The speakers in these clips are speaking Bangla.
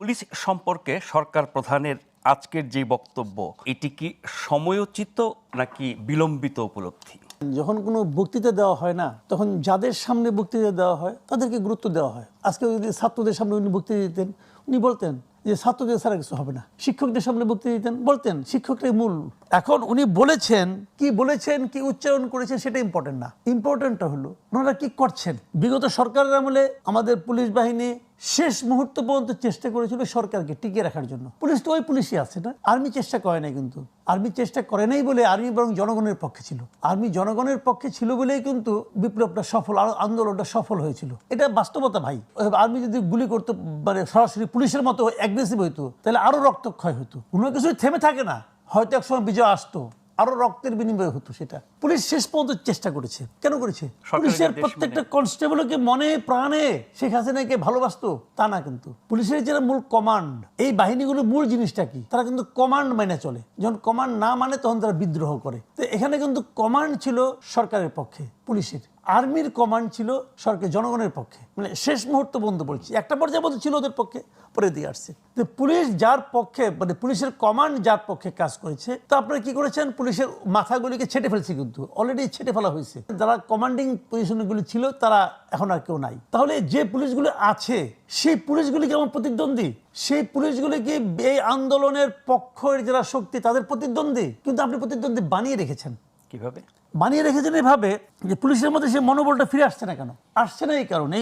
পুলিশ সম্পর্কে সরকার প্রধানের আজকের যে বক্তব্য, এটি কি সময়োচিত নাকি বিলম্বিত উপলব্ধি? যখন কোনো বক্তৃতা দেওয়া হয় না, তখন যাদের সামনে বক্তৃতা দেওয়া হয়, তাদেরকে গুরুত্ব দেওয়া হয়। আজকে যদি ছাত্রদের সামনে উনি বক্তৃতা দিতেন, উনি বলতেন যে, ছাত্রদের ছাড়া কিছু হবে না। শিক্ষকদের সামনে বক্তৃতা দিতেন, বলতেন শিক্ষকটাই মূল এখন উনি বলেছেন, কি বলেছেন, কি উচ্চারণ করেছেন সেটা ইম্পর্টেন্ট না। ইম্পর্টেন্টটা হলো, ওনারা কি করছেন? বিগত সরকারের আমলে আমাদের পুলিশ বাহিনী শেষ মুহূর্ত পর্যন্ত চেষ্টা করেছিল সরকারকে টিকিয়ে রাখার জন্য। পুলিশ তো ওই পুলিশই আছে না? আর্মি চেষ্টা করে নাই কিন্তু। আর্মি চেষ্টা করে নাই বলে আর্মি বরং জনগণের পক্ষে ছিল। আর্মি জনগণের পক্ষে ছিল বলেই কিন্তু বিপ্লবটা সফল আর আন্দোলনটা সফল হয়েছিল। এটা বাস্তবতা ভাই। আর্মি যদি গুলি করতো মানে সরাসরি পুলিশের মতো অ্যাগ্রেসিভ হইতো, তাহলে আরও রক্তক্ষয় হতো কোনো কিছুই থেমে থাকে না। হয়তো একসময় বিজয় আসতো আরও রক্তের বিনিময় হতো সেটা। পুলিশ শেষ পর্যন্ত চেষ্টা করেছে। কেন করেছে? পুলিশের প্রত্যেকটা কনস্টেবলকে মনে প্রাণে শেখ হাসিনাকে ভালোবাসতো তা না কিন্তু। পুলিশের যেটা মূল কমান্ড এই বাহিনীগুলোর মূল জিনিসটা কি? তারা কিন্তু কমান্ড মেনে চলে। যখন কমান্ড না মানে তখন তারা বিদ্রোহ করে। তো এখানে কিন্তু কমান্ড ছিল সরকারের পক্ষে পুলিশের। আর্মির কমান্ড ছিল সরকার জনগণের পক্ষে। মানে শেষ মুহূর্ত বন্ধ বলছি। একটা পর্যায়ে বন্ধ ছিল ওদের পক্ষে, পরে দিয়ে আসছে। তো পুলিশ যার পক্ষে মানে পুলিশের কমান্ড যার পক্ষে কাজ করেছে, তো আপনারা কি করেছেন? পুলিশের মাথাগুলিকে ছেটে ফেলছে কিন্তু অলরেডি ছেটে ফেলা হয়েছে। যারা কমান্ডিং পজিশনগুলি ছিল, তারা এখন আর কেউ নাই। তাহলে যে পুলিশগুলো আছে, সেই পুলিশগুলি কেমন প্রতিদ্বন্দ্বী? সেই পুলিশগুলি কি এই আন্দোলনের পক্ষের যারা শক্তি, তাদের প্রতিদ্বন্দ্বী? কিন্তু আপনি প্রতিদ্বন্দ্বী বানিয়ে রেখেছেন। কীভাবে? বানিয়ে রেখেছেন এভাবে যে পুলিশের মধ্যে সে মনোবলটা ফিরে আসছে না কেন? আসছে না এই কারণে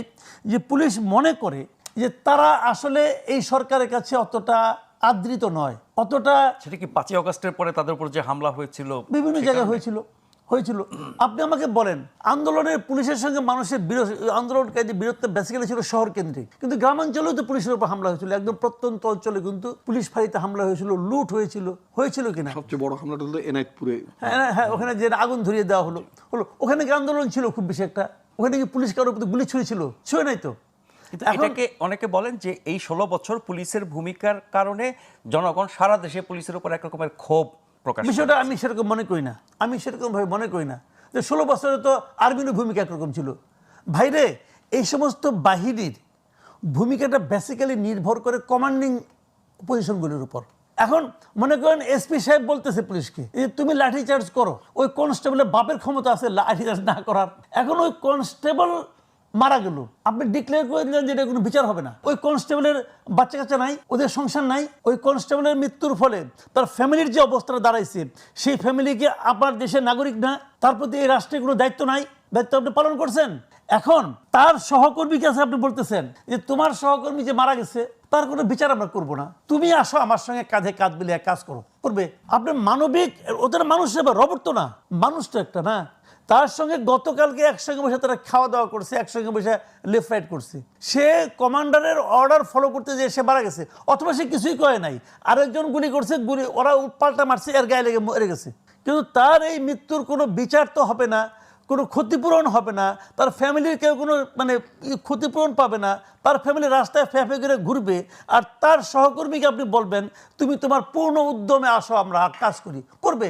যে পুলিশ মনে করে যে তারা আসলে এই সরকারের কাছে অতটা আদৃত নয় অতটা সেটা কি পাঁচই অগস্টের পরে তাদের উপর যে হামলা হয়েছিল বিভিন্ন জায়গায় হয়েছিল। হয়েছিল। আপনি আমাকে বলেন আন্দোলনের পুলিশের সঙ্গে মানুষের বিরোধ আন্দোলনকারীদের বীরত্ব বেসিক্যালি ছিল শহর কেন্দ্রিক কিন্তু গ্রামাঞ্চলেও তো পুলিশের উপর হামলা হয়েছিল। একদম প্রত্যন্ত অঞ্চলে কিন্তু পুলিশ ফাঁড়িতে হামলা হয়েছিল লুট হয়েছিল। হয়েছিল কিনা? সবচেয়ে বড় হামলাটা হলো এনায়তপুরে। হ্যাঁ হ্যাঁ ওখানে যে আগুন ধরিয়ে দেওয়া হলো। হলো ওখানে কি আন্দোলন ছিল খুব বেশি একটা? ওখানে কি পুলিশ কারোর প্রতি গুলি ছুঁড়েছিল? ছুঁয়ে নাই তো। এটাকে অনেকে বলেন যে এই ষোলো বছর পুলিশের ভূমিকার কারণে জনগণ সারা দেশে পুলিশের উপর এক রকমের ক্ষোভ প্রকাশ। বিষয়টা আমি সেরকম মনে করি না। আমি সেরকম ভাবে মনে করি না যে ষোলো বছরে তো আর্মির ভূমিকা একরকম ছিল। ভাইরে এই সমস্ত বাহিনীর ভূমিকাটা বেসিক্যালি নির্ভর করে কমান্ডিং পজিশনগুলির উপর। এখন মনে করেন এসপি সাহেব বলতেছে পুলিশকে যে তুমি লাঠি চার্জ করো। ওই কনস্টেবলের বাপের ক্ষমতা আছে লাঠি চার্জ না করার। এখন ওই কনস্টেবল মারা গেল। আপনি ডিক্লেয়ার করে দিলেন যে এটা কোনো বিচার হবে না। ওই কনস্টেবলের বাচ্চা কাচ্চা নাই, ওদের সংসার নাই, ওই কনস্টেবলের মৃত্যুর ফলে তার ফ্যামিলির যে অবস্থাটা দাঁড়াইছে, সেই ফ্যামিলি কি আপনার দেশের নাগরিক না, তার প্রতি এই রাষ্ট্রের কোনো দায়িত্ব নাই, দায়িত্ব আপনি পালন করছেন। এখন তার সহকর্মী কাছে আপনি বলতেছেন যে, তোমার সহকর্মী যে মারা গেছে, তার কোনো বিচার আমরা করব না। তুমি আসো আমার সঙ্গে কাঁধে কাঁধ মিলিয়ে কাজ করো। করবে। আপনি মানবিক, ওদের মানুষ রবট তো না। মানুষ তো একটা না। তার সঙ্গে গতকালকে একসঙ্গে বসে তারা খাওয়া দাওয়া করছে, একসঙ্গে বসে লেফট রাইট করছে। সে কমান্ডারের অর্ডার ফলো করতে যে সে মারা গেছে, অথবা সে কিছুই করে নাই। আরেকজন গুলি করছে, গুলি ওরা পাল্টা মারছে, এর গায়ে লেগে মরে গেছে। কিন্তু তার এই মৃত্যুর কোনো বিচার তো হবে না, কোনো ক্ষতিপূরণ হবে না, তার ফ্যামিলির কেউ কোনো মানে ক্ষতিপূরণ পাবে না, তার ফ্যামিলি রাস্তায় ফ্যাফে করে ঘুরবে, আর তার সহকর্মীকে আপনি বলবেন, তুমি তোমার পূর্ণ উদ্যমে আসো, আমরা কাজ করি। করবে।